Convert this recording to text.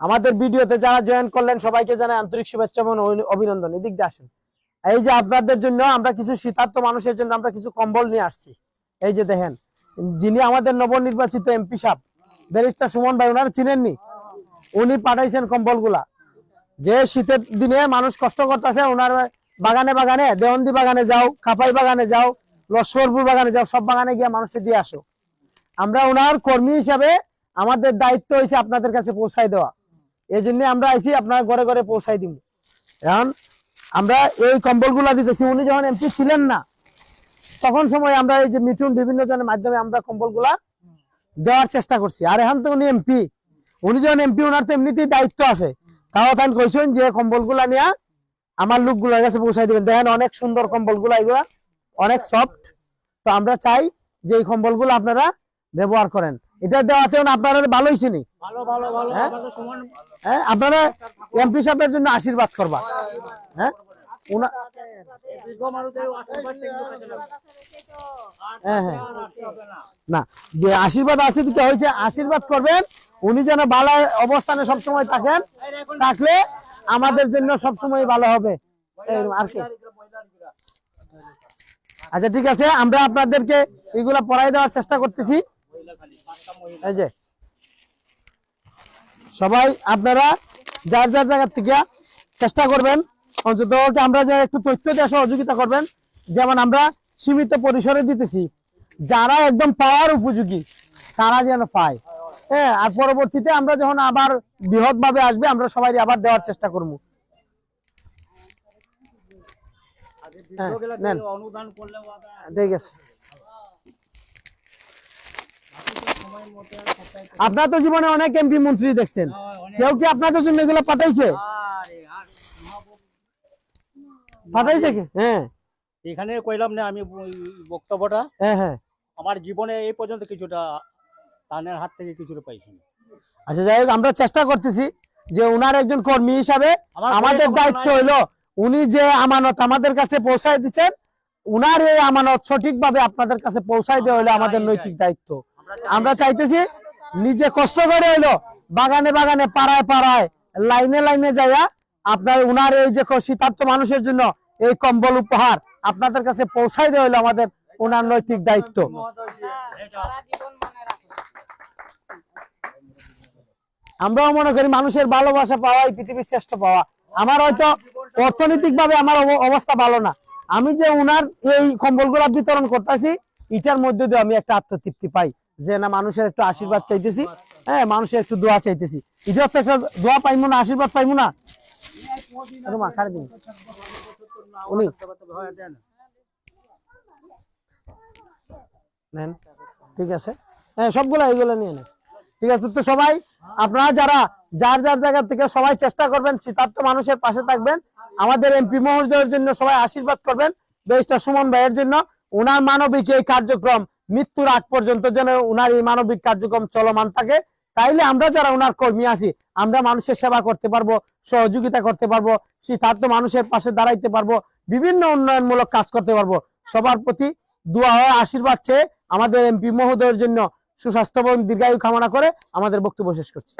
আমাদের ভিডিওতে যারা জয়েন করলেন, সবাইকে জানাই আন্তরিক শুভেচ্ছা এবং অভিনন্দন। এদিক দিয়ে আসেন। এই যে আপনাদের জন্য আমরা কিছু শীতার্থ মানুষের জন্য আমরা কিছু কম্বল নিয়ে আসছি। এই যে দেখেন, যিনি আমাদের নবনির্বাচিত এমপি সাহেব, ব্যারিস্টার সুমন ভাই, ওনারা চিনেননি? উনি পাঠাইছেন কম্বলগুলা। যে শীতের দিনে মানুষ কষ্ট করতেছে, ওনার বাগানে বাগানে, দেওয়ন্দি বাগানে যাও খাপাই বাগানে যাও, লস্করপুর বাগানে যাও, সব বাগানে গিয়ে মানুষের দিয়ে আসো। আমরা ওনার কর্মী হিসাবে আমাদের দায়িত্ব হয়েছে আপনাদের কাছে পৌঁছাই দেওয়া। এই জন্য আমরা আইছি আপনার ঘরে ঘরে পৌঁছাই দিব। এখন আমরা এই কম্বলগুলা দিতেছি, উনি যখন এমপি ছিলেন না, তখন সময় আমরা এই যে মিঠুন বিভিন্ন জনের মাধ্যমে আমরা কম্বলগুলা দেওয়ার চেষ্টা করছি। আর এখন তো উনি এমপি, উনি যখন এমপি ওনার তো এমনিতেই দায়িত্ব আছে। তাও তাই কইছেন যে কম্বলগুলা নিয়ে আমার লোকগুলোর কাছে পৌঁছাই দিবেন। দেখেন অনেক সুন্দর কম্বলগুলা, এগুলা অনেক সফট তো আমরা চাই যে এই কম্বলগুলো আপনারা ব্যবহার করেন। এটা দেওয়াতেও না আপনারা ভালো হয়েছে নি ভালো ভালো ভালো হ্যাঁ? হ্যাঁ আপনারা এমপি সাহেবের জন্য আশীর্বাদ করবা। হ্যাঁ। হ্যাঁ হ্যাঁ। না। না যে আশীর্বাদ আছে দিতে হয়েছে আশীর্বাদ করবেন। উনি যেন ভালো অবস্থানে সবসময় থাকেন থাকলে আমাদের জন্য সবসময় ভালো হবে। আর কি। আচ্ছা ঠিক আছে আমরা আপনাদেরকে এগুলা পড়াই দেওয়ার চেষ্টা করতেছি। এই যে। সবাই আপনারা যার যার জায়গা থেকে চেষ্টা করবেন অন্তত আমরা যে একটু তথ্য দেওয়া সহযোগিতা করবেন যেমন আমরা সীমিত পরিসরে দিতেছি। যারা একদম পাওয়ার উপযোগী তারা যেন পায়। হ্যাঁ আর পরবর্তীতে আমরা যখন আবার বৃহৎ ভাবে আসবে আমরা সবাই আবার দেওয়ার চেষ্টা করব। আগে হ্যাঁ, ঠিক আছে আপনার তো জীবনে অনেক এমপি মন্ত্রী দেখছেন। কেউ কি আপনাদের জন্য এগুলো পাঠাইছে? পাঠাইছে কি? হ্যাঁ। এখানে কইলাম না আমি বক্তব্যটা। হ্যাঁ হ্যাঁ। আমার জীবনে এই পর্যন্ত কিছুটা তানের হাত থেকে কিছুটা পাইছি আচ্ছা যাই হোক আমরা চেষ্টা করতেছি যে উনার একজন কর্মী হিসাবে আমাদের দায়িত্ব। হইল উনি যে আমানত আমাদের কাছে পৌঁছায় দিচ্ছেন উনার এই আমানত সঠিকভাবে আপনাদের কাছে পৌঁছায় দেওয়া হলো আমাদের নৈতিক দায়িত্ব। আমরা চাইতেছি নিজে কষ্ট করে হইল, বাগানে বাগানে, পাড়ায় পাড়ায়, লাইনে লাইনে যাইয়া আপনার উনার এই যে শীতার্থ মানুষের জন্য এই কম্বল উপহার আপনাদের কাছে পৌঁছায় দেওয়া হলো আমাদের ওনার নৈতিক দায়িত্ব। আমরাও মনে করি মানুষের ভালোবাসা পাওয়াই পৃথিবীর শ্রেষ্ঠ পাওয়া। আমার হয়তো অর্থনৈতিক ভাবে আমার অবস্থা ভালো না। আমি যে উনার এই কম্বলগুলা বিতরণ করতেছি, এটার মধ্যে দিয়ে আমি একটা আত্মতৃপ্তি পাই। যে না, মানুষের একটু আশীর্বাদ চাইতেছি। হ্যাঁ মানুষের একটু দোয়া চাইতেছি। এটাও তো একটা দোয়া পাইমু না, আশীর্বাদ পাইমু না? ঠিক আছে। হ্যাঁ সবগুলা এইগুলো নিয়ে নেন। ঠিক আছে, তো সবাই, আপনারা যারা, যার যার জায়গা থেকে সবাই চেষ্টা করবেন শীতার্থ মানুষের পাশে থাকবেন, আমাদের এমপি মহোদয়ের জন্য সবাই আশীর্বাদ করবেন। বেশটা সুমন ভাইয়ের জন্য উনার মানবিক এই কার্যক্রম মৃত্যুর আগ পর্যন্ত যেন উনার এই মানবিক কার্যক্রম চলমান থাকে, তাইলে আমরা যারা উনার কর্মী আছি, আমরা মানুষের সেবা করতে পারব, সহযোগিতা করতে পারব শীতার্থ মানুষের পাশে দাঁড়াইতে পারব, বিভিন্ন উন্নয়নমূলক কাজ করতে পারব। সবার প্রতি দোয়া আশীর্বাদ চেয়ে আমাদের এমপি মহোদয়ের জন্য সুস্বাস্থ্য এবং দীর্ঘায়ু কামনা করে আমাদের বক্তব্য শেষ করছি।